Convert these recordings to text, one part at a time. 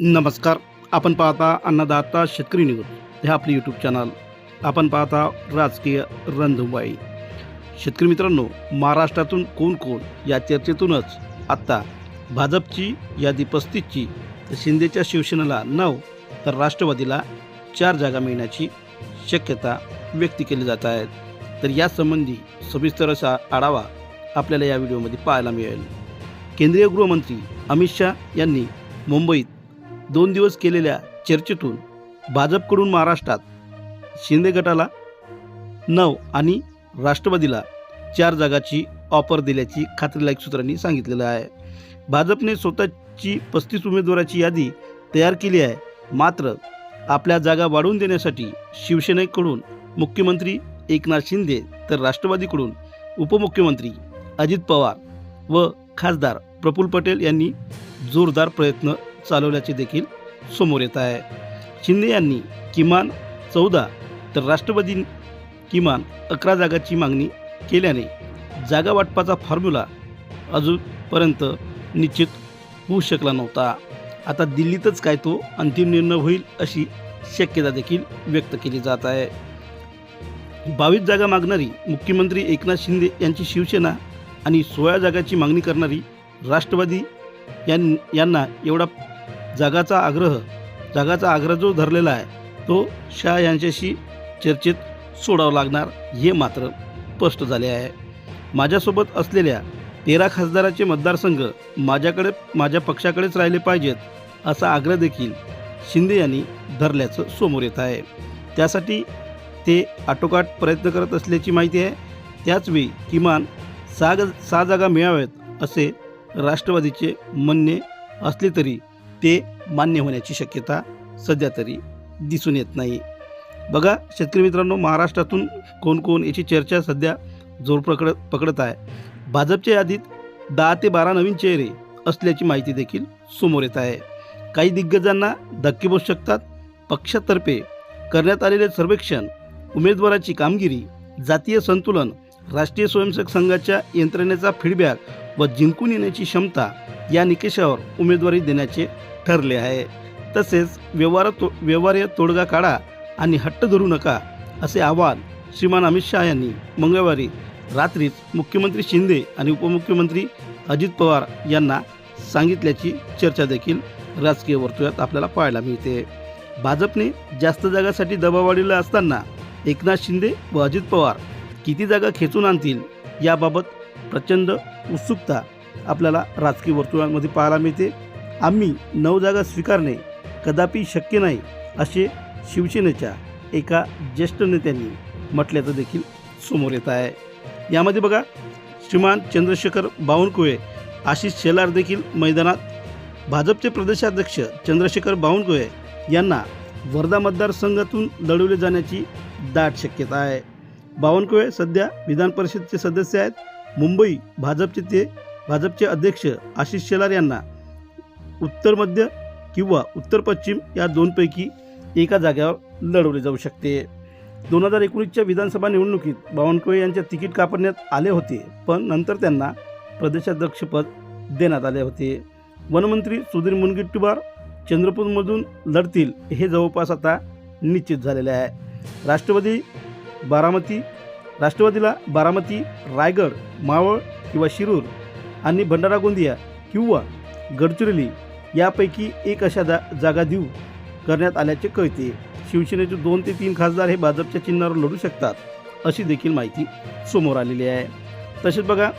नमस्कार. आपण पाहता अन्नदाता शेतकरी न्यूज हे आपले यूट्यूब चॅनल आपण पाहता राजकीय रणधुमाई शेतकरी मित्रांनो महाराष्ट्रातून कोण कोण या चर्चेतूनच आत्ता भाजपची यादी पस्तीसची तर शिंदेच्या शिवसेनेला नऊ तर राष्ट्रवादीला चार जागा मिळण्याची शक्यता व्यक्त केली जात आहेत तर यासंबंधी सविस्तर असा आढावा आपल्याला या व्हिडिओमध्ये पाहायला मिळेल. केंद्रीय गृहमंत्री अमित शहा यांनी मुंबईत दोन दिवस केलेल्या चर्चेतून भाजपकडून महाराष्ट्रात शिंदे गटाला नऊ आणि राष्ट्रवादीला चार जागाची ऑफर दिल्याची खात्रीलायक सूत्रांनी सांगितलेलं आहे. भाजपने स्वतःची पस्तीस उमेदवाराची यादी तयार केली आहे. मात्र आपल्या जागा वाढवून देण्यासाठी शिवसेनेकडून मुख्यमंत्री एकनाथ शिंदे तर राष्ट्रवादीकडून उपमुख्यमंत्री अजित पवार व खासदार प्रफुल्ल पटेल यांनी जोरदार प्रयत्न चालवल्याचे देखील समोर येत आहे. शिंदे यांनी किमान चौदा तर राष्ट्रवादी किमान अकरा जागाची मागणी केल्याने जागा वाटपाचा फॉर्म्युला अजूनपर्यंत निश्चित होऊ शकला नव्हता. आता दिल्लीतच काय तो अंतिम निर्णय होईल अशी शक्यता देखील व्यक्त केली जात आहे. बावीस जागा मागणारी मुख्यमंत्री एकनाथ शिंदे यांची शिवसेना आणि सोळा जागाची मागणी करणारी राष्ट्रवादी यां यांना एवढा जागाचा आग्रह जागाचा आग्रह जो धरलेला आहे तो शाह यांच्याशी चर्चेत सोडावं लागणार हे मात्र स्पष्ट झाले आहे. माझ्यासोबत असलेल्या तेरा खासदाराचे मतदारसंघ माझ्याकडे माझ्या पक्षाकडेच राहिले पाहिजेत असा आग्रह देखील शिंदे यांनी धरल्याचं समोर येत आहे. त्यासाठी ते आटोकाट प्रयत्न करत असल्याची माहिती आहे. त्याचवेळी किमान सहा ग सहा जागा मिळाव्यात असे राष्ट्रवादीचे म्हणणे असले तरी ते मान्य होण्याची शक्यता सध्या तरी दिसून येत नाही. बघा शेतकरी मित्रांनो महाराष्ट्रातून कोण कोण याची चर्चा सध्या जोर पकड पकडत आहे. भाजपच्या यादीत दहा ते बारा नवीन चेहरे असल्याची माहिती देखील समोर येत आहे. काही दिग्गजांना धक्के बसू शकतात. पक्षातर्फे करण्यात आलेले सर्वेक्षण उमेदवाराची कामगिरी जातीय संतुलन राष्ट्रीय स्वयंसेवक संघाच्या यंत्रणेचा फीडबॅक व जिंकून येण्याची क्षमता या निकषावर उमेदवारी देण्याचे ठरले आहे. तसेच व्यवहार तो व्यवहार्य तोडगा काढा आणि हट्ट धरू नका असे आवाहन श्रीमान अमित शहा यांनी मंगळवारी रात्रीच मुख्यमंत्री शिंदे आणि उपमुख्यमंत्री अजित पवार यांना सांगितल्याची चर्चा देखील राजकीय वर्तुळात आपल्याला पाहायला मिळते. भाजपने जास्त जागासाठी दबाव वाढलेला असताना एकनाथ शिंदे व अजित पवार किती जागा खेचून आणतील याबाबत प्रचंड उत्सुकता आपल्याला राजकीय वर्तुळांमध्ये पाहायला मिळते. आम्ही नऊ जागा स्वीकारणे कदापि शक्य नाही असे शिवसेनेच्या एका ज्येष्ठ नेत्यांनी म्हटल्याचं देखील समोर येत आहे. यामध्ये बघा श्रीमान चंद्रशेखर बावनकुळे आशिष शेलार देखील मैदानात. भाजपचे प्रदेशाध्यक्ष चंद्रशेखर बावनकुळे यांना वर्धा मतदारसंघातून लढवले जाण्याची दाट शक्यता आहे. बावनकुळे सध्या विधान परिषदेचे सदस्य आहेत. मुंबई भाजपचे ते भाजपचे अध्यक्ष आशिष शेलार यांना उत्तर मध्य किंवा उत्तर पश्चिम या दोनपैकी एका जागेवर लढवले जाऊ शकते. दोन हजार एकोणीसच्या विधानसभा निवडणुकीत बावनकुळे यांचे तिकीट कापण्यात आले होते पण नंतर त्यांना प्रदेशाध्यक्षपद देण्यात आले होते. वनमंत्री सुधीर मुनगंटीवार चंद्रपूरमधून लढतील हे जवळपास आता निश्चित झालेले आहे. राष्ट्रवादी बारामती राष्ट्रवादीला बारामती रायगड मावळ किंवा शिरूर आणि भंडारा गोंदिया किंवा गडचिरोली यापैकी एक अशा जा जागा देऊ करण्यात आल्याचे कळते. शिवसेनेचे दोन ते तीन खासदार हे भाजपच्या चिन्हावर लढू शकतात अशी देखील माहिती समोर आलेली आहे. तसेच बघा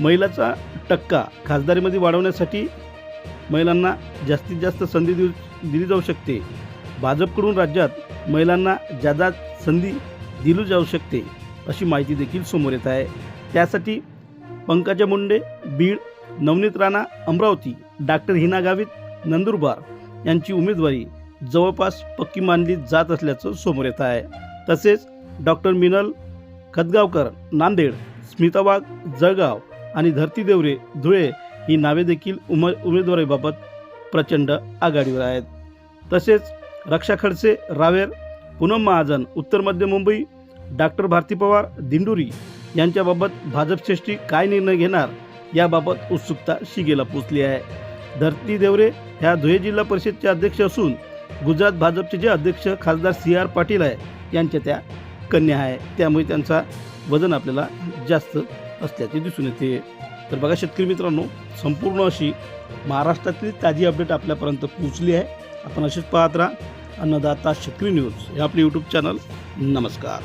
महिलाचा टक्का खासदारीमध्ये वाढवण्यासाठी महिलांना जास्तीत जास्त संधी देऊ दिली जाऊ शकते. भाजपकडून राज्यात महिलांना जादा संधी दिली जाऊ शकते अशी माहिती देखील समोर येत आहे. त्यासाठी पंकजा मुंडे बीड नवनीत राणा अमरावती डॉक्टर हिना गावित नंदुरबार यांची उमेदवारी जवळपास पक्की मानली जात असल्याचं समोर येत आहे. तसेच डॉक्टर मिनल खतगावकर नांदेड स्मिताबाग जळगाव आणि धरती देवरे धुळे ही नावे देखील उम उमेदवारीबाबत प्रचंड आघाडीवर आहेत. तसेच रक्षा खडसे रावेर पूनम महाजन उत्तर मध्य मुंबई डॉक्टर भारती पवार दिंडुरी यांच्याबाबत भाजप श्रेष्ठी काय निर्णय घेणार याबाबत उत्सुकता शिगेला पोचली आहे. धरती देवरे ह्या धुळे जिल्हा परिषदचे अध्यक्ष असून गुजरात भाजपचे जे अध्यक्ष खासदार सी आर पाटील आहे यांच्या त्या कन्या आहे. त्यामुळे त्यांचा वजन आपल्याला जास्त असल्याचे दिसून येते. तर बघा शेतकरी मित्रांनो संपूर्ण अशी महाराष्ट्रातली ताजी अपडेट आपल्यापर्यंत पोहोचली आहे. आपण अशीच पाहत राहा. अन्नदाता शेतकरी न्यूज हे आपले यूट्यूब चॅनल नमस्कार.